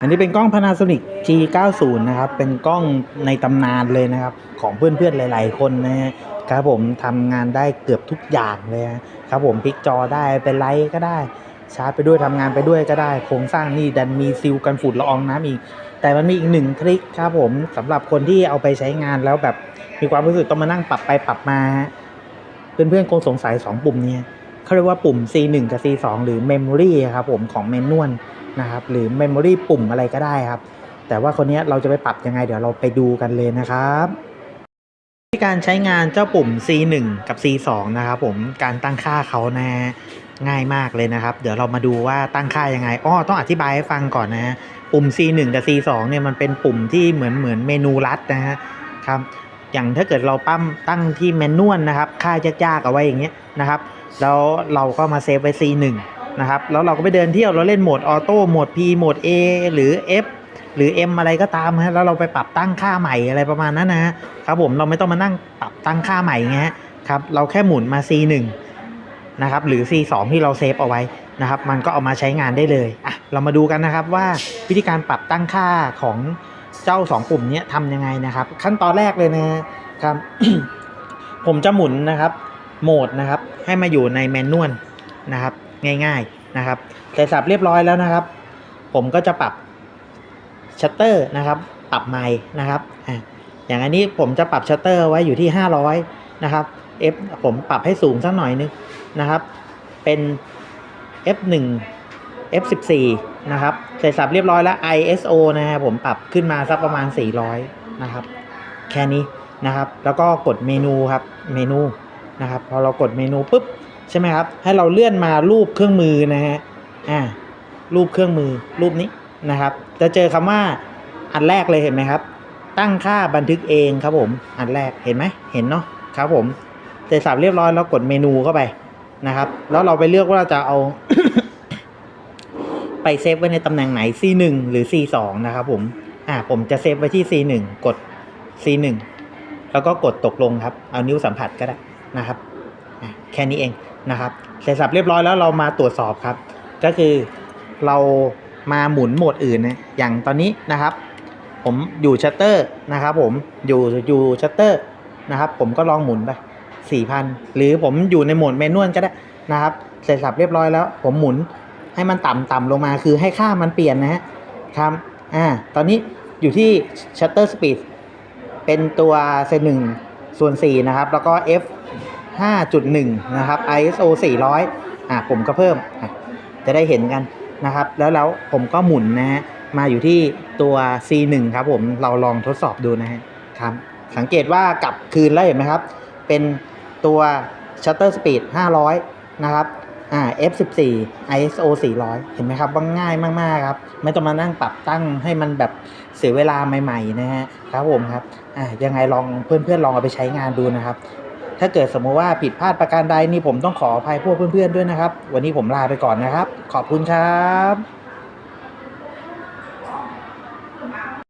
อันนี้เป็นกล้อง Panasonic G90 นะครับ เป็นกล้องในตำนานเลยนะครับ ของเพื่อนๆ หลายๆ คนนะครับผมทำงานได้เกือบทุกอย่างเลยครับผมพลิกจอได้เป็นไลท์ก็ได้ ชาร์จไปด้วยทำงานไปด้วยก็ได้ โครงสร้างนี่ดันมีซิลกันฝุ่นละอองน้ำอีก แต่มันมีอีกหนึ่งทริคครับผมสำหรับคนที่เอาไปใช้งานแล้วแบบมีความรู้สึกต้องมานั่งปรับไปปรับมาเพื่อนๆคงสงสัย 2 ปุ่มนี้เขาเรียกว่าปุ่ม C1 กับ C2 หรือ Memory ครับผมของเมนวล นะครับ หรือ Memory ปุ่มอะไรก็ได้ครับ แต่ว่าคนนี้เราจะไปปรับยังไง เดี๋ยวเราไปดูกันเลยนะครับวิธีการใช้งานเจ้าปุ่ม C1 กับ C2 นะครับผมการตั้งค่าเขานะง่ายมากเลยนะครับ เดี๋ยวเรามาดูว่าตั้งค่ายังไงอ้อต้องอธิบายให้ฟังก่อนนะฮะปุ่ม C1 กับ C2 เนี่ยมันเป็นปุ่มที่เหมือนเหมือนเมนูลัดนะฮะครับอย่างถ้าเกิดเราปั้มตั้งที่แมนนวลนะครับ ค่ายากๆเอาไว้อย่างเงี้ยนะครับ แล้วเราก็มาเซฟไว้ C1 นะครับแล้วเราก็ไปเดินเที่ยวเราเล่นโหมดออโต้โหมด P โหมด A หรือ F หรือ M อะไรก็ตามฮะแล้วเราไปปรับตั้งค่าใหม่อะไรประมาณนั้นนะฮะครับผมเราไม่ต้องมานั่งปรับตั้งค่าใหม่ไงฮะครับเราแค่หมุนมา C1 นะครับหรือ C2 ที่เราเซฟเอาไว้นะครับมันก็เอามาใช้งานได้เลยอะเรามาดูกันนะครับว่าวิธีการปรับตั้งค่าของเจ้า 2 ปุ่มนี้ทำยังไงนะครับ ขั้นตอนแรกเลยนะครับผมจะหมุนนะครับโหมดนะครับให้มาอยู่ในแมนนวลนะครับ ง่าย ๆนะครับเสร็จสับเรียบร้อยแล้วนะครับ ผมก็จะปรับชัตเตอร์นะครับปรับไมค์นะครับอะอย่างอันนี้ผมจะปรับชัตเตอร์ไว้อยู่ที่ 500 นะครับ F ผมปรับให้สูงสักหน่อยนึงนะครับ เป็น F1 F14 นะครับ เสร็จสับเรียบร้อยแล้ว ISO นะฮะผมปรับขึ้นมาสักประมาณ 400 นะครับ แค่นี้นะครับ แล้วก็กดเมนูครับ เมนูนะครับ พอเรากดเมนูปุ๊บ ใช่ไหมครับ ให้เราเลื่อนมารูปเครื่องมือนะฮะอ่ารูปเครื่องมือรูปนี้นะครับ จะเจอคำว่าอันแรกเลยเห็นไหมครับ ตั้งค่าบันทึกเองครับผม อันแรกเห็นไหมเห็นเนาะครับผมเสร็จสับเรียบร้อยแล้วกดเมนูเข้าไปนะครับ แล้วเราไปเลือกว่าเราจะเอา ไปเซฟไว้ในตำแหน่งไหน C1 หรือ C2 นะครับผมอ่าผมจะเซฟไว้ที่ C1 กด C1 แล้วก็กดตกลงครับ เอานิ้วสัมผัสก็ได้นะครับ แค่นี้เอง นะครับ เสร็จสับเรียบร้อยแล้วเรามาตรวจสอบครับ ก็คือเรามาหมุนโหมดอื่นนะอย่างตอนนี้นะครับ ผมอยู่ชัตเตอร์นะครับ ผมอยู่อยู่ชัตเตอร์นะครับ ผมก็ลองหมุนไป4,000 หรือผมอยู่ในโหมดเมนวลก็ได้นะครับ เสร็จสับเรียบร้อยแล้ว ผมหมุนให้มันต่ำต่ำลงมาคือให้ค่ามันเปลี่ยนนะฮะครับอ่าตอนนี้อยู่ที่ shutter speed เป็นตัวเซนหนึ่งส่วน4นะครับ แล้วก็ f 5.1 นะครับ ISO 400 อ่าผมก็เพิ่ม จะได้เห็นกันนะครับ แล้วแล้วผมก็หมุนนะฮะ มาอยู่ที่ตัว C1 ครับผมเราลองทดสอบดูนะฮะครับ สังเกตว่ากลับคืนแล้วเห็นไหมครับ เป็นตัว shutter speed 500 นะครับอ่า f14 ISO 400 เห็นไหมครับว่าง่ายมากๆครับ ไม่ต้องมานั่งปรับตั้งให้มันแบบเสียเวลาใหม่ ๆ นะฮะ ครับผมครับ อ่ายังไงลองเพื่อนๆลองเอาไปใช้งานดูนะครับ ถ้าเกิดสมมติว่าผิดพลาดประการใดนี่ผมต้องขออภัยพวกเพื่อนๆด้วยนะครับ วันนี้ผมลาไปก่อนนะครับ ขอบคุณครับ